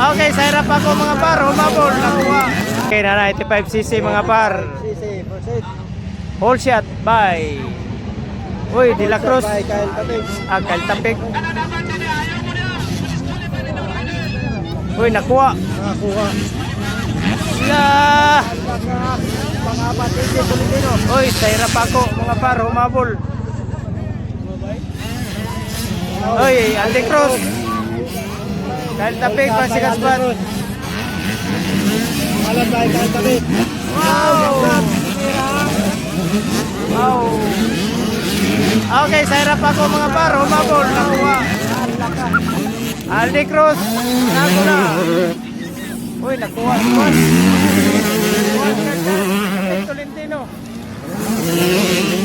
Okay, sa hirap ako mga par. Humabol, nakuha. Okay, na 95cc mga par. Whole shot, bye. Uy, De La Cruz. Bye, Kyle. Ah, Kaltapik. Uy, nakuha. Nakakuha. La! Uy, sa hirap ako mga par. Humabol. Uy, Andy Cruz. Kaltapik, Pasigaspan. Malam bye, Kyle Tapig. Wow! Wow! Okay, sa hirap ako mga par, humabol, nakuha. Aldi Cruz, naku na. Uy, nakuha, nakuha. Tolentino. Okay,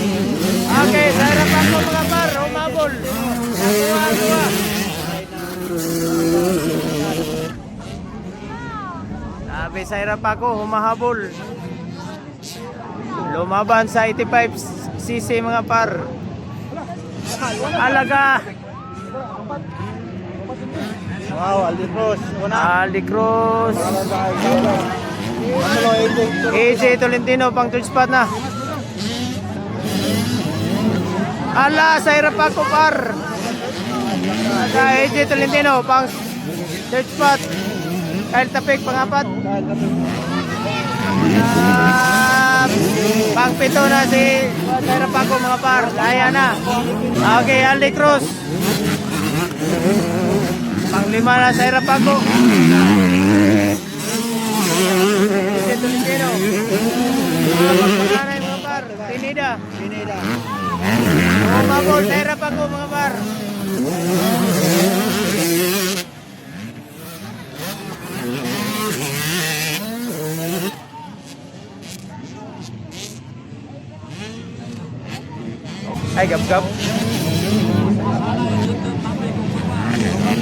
sa hirap ako, humahabol. Lumaban sa 85cc mga par. Alaga. Wow, Aldi Cruz. Una. Ali Cruz. AJ Tolentino pang third spot na. Ala, sa hirap ako par. Sa AJ Tolentino pang third spot. Kyle Tapik pangapat. Kyle pang pito na si sa hirap ako mga par. Kaya na. Okay, Ali Cruz. Pang lima na hirap ako. AJ Tolentino. Pangalan mga par. Pinida. Oh, mabol, sa hirap ako mga par. Ay, gab-gab.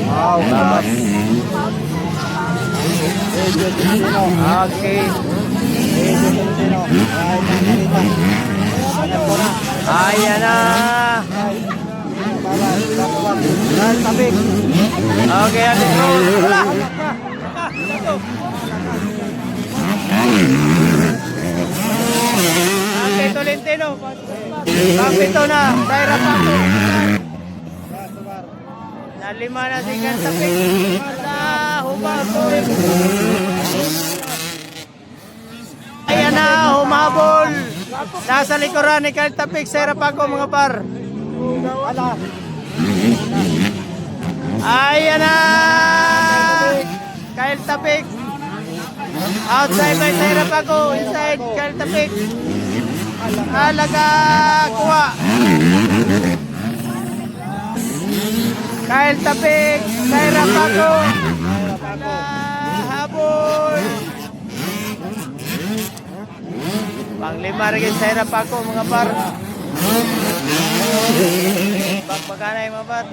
Wow, Pilipino. Okay. Ayan na. Okay, ate Cruz. Wala. Tolentino. Kapito na. Sa hirap ako. Nalima na si Gantapik. Sa humabol. Ayan na, humabol. Nasa likuran ni Gantapik sa hirap ako mga par. Ayan na! Kyle Tapik. Outside by sa hirap ako. Inside, Kyle Tapik. Alaga, kuha. Kyle Tapik. Sa hirap ako. Ala, habol. Panglima rin sa hirap ako mga par. Pagpagana yung mga par.